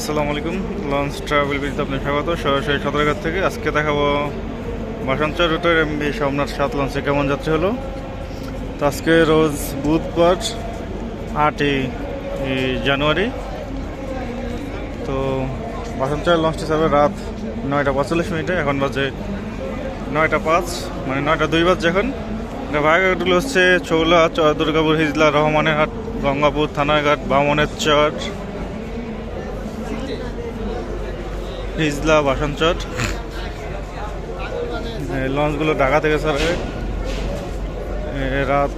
আসসালামু আলাইকুম। Launch travel বিডিতে আপনার স্বাগত। সরাসরি সদরঘাট থেকে আজকে দেখাবো বাসাঞ্চর রুটের এমবি সোমনাথ সাত লঞ্চে কেমন যাত্রী হলো। তো আজকে রোজ বুধবার আটই জানুয়ারি। তো বাসাঞ্চর লঞ্চটি যাবে রাত নয়টা পঁয়তাল্লিশ মিনিটে। এখন বাজে নয়টা পাঁচ মানে নয়টা দুই বাজে এখন। ভাগাঘাটগুলো হচ্ছে চৌলা দুর্গাপুর, হিজলা, রহমানের হাট, গঙ্গাপুর, থানাঘাট, বামনের চর। হিজলা বাসানচর এই লঞ্চগুলো ঢাকা থেকে ছাড়ে রাত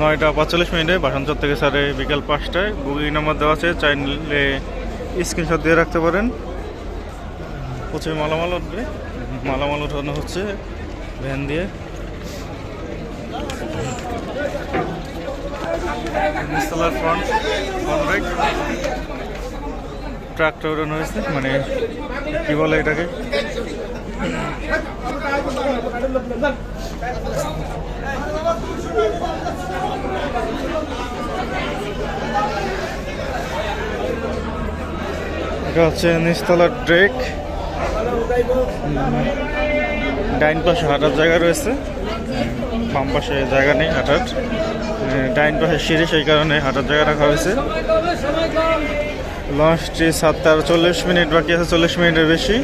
নয়টা পঁয়তাল্লিশ মিনিটে বাসানচর থেকে ছাড়ে বিকাল পাঁচটায়। বুকিং নাম্বার দেওয়া আছে, চাইলে স্ক্রিনশট দিয়ে রাখতে পারেন। প্রচুর মালামাল উঠবে। মালামাল উঠানো হচ্ছে ভ্যান দিয়ে। ফ্রন্ট ফ্রন্ট ব্রেক ট্রাকটা হয়েছে মানে কি বলে এটাকে? এটা হচ্ছে নিচতলার ড্রেক। ডাইন পাশে হাঁটার জায়গা রয়েছে। বাম পাশে জায়গা নেই হাঁটার। ডাইন পাশে সিঁড়ি, সেই কারণে হাঁটার জায়গা রাখা হয়েছে। লঞ্চটি সাতটা আর চল্লিশ মিনিট বাকি আছে, চল্লিশ মিনিটের বেশি।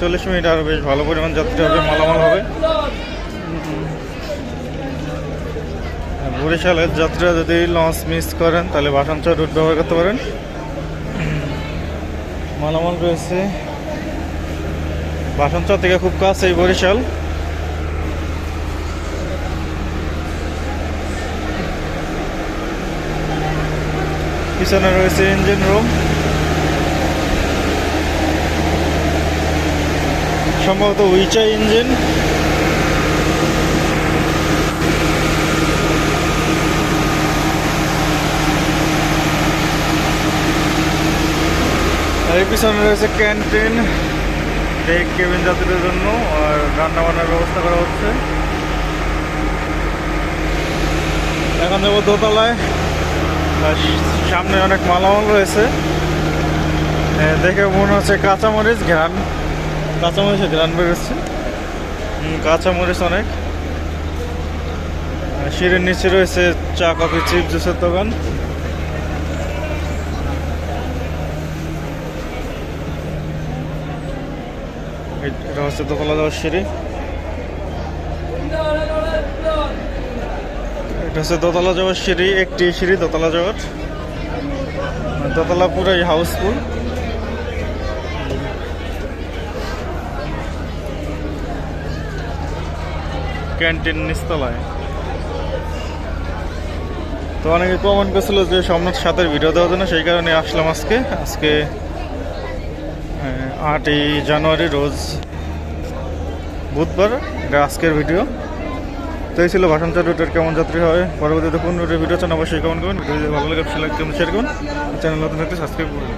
চল্লিশ মিনিট আরও বেশ ভালো পরিমাণ যাত্রী হবে, মালামাল হবে। বরিশালের যাত্রীরা যদি লঞ্চ মিস করেন, তাহলে বাসাঞ্চর রুট ব্যবহার করতে পারেন। মালামাল রয়েছে। বাসাঞ্চর থেকে খুব কাছে এই বরিশাল। পিছনে রয়েছে ইঞ্জিন রুম সম্ভবত উইচা ইঞ্জিন এর পিছনে রয়েছে ক্যান্টিন ডেক কেবিন যাত্রীদের জন্য আর রান্না বান্নার ব্যবস্থা করা হচ্ছে। এখন যাব দোতলায়। সামনে অনেক মালামাল রয়েছে। দেখে মনে হচ্ছে কাঁচামরিচ ঘ্রাণ। কাঁচামরিচের ঘ্রাণ বেরোচ্ছে। কাঁচামরিচ অনেক। সিঁড়ির নিচে রয়েছে চা, কফি চিপ জুসের দোকান। এটা হচ্ছে দোতলা যাওয়ার সিঁড়ি। এটা হচ্ছে দোতলা যাওয়ার সিঁড়ি, একটি সিঁড়ি দোতলা যাওয়ার দোতলা পুরাই হাউসফুল ক্যান্টিন নিস্তলায় তো অনেকে কমেন্ট করছিল যে সোমনাথ সাথের ভিডিও দেওয়ার জন্য, সেই কারণে আসলাম আজকে। আজকে আটই জানুয়ারি রোজ বুধবার এটা আজকের ভিডিও তো এই ছিল ভাষান্তর রুটের কেমন যাত্রী হয়, পরবর্তীতে কোন রুটের ভিডিও চান অবশ্যই কমেন্ট করুন ভিডিও ভালো লাগে লাইক করুন শেয়ার করুন। চ্যানেল নতুন থাকতে সাবস্ক্রাইব করুন।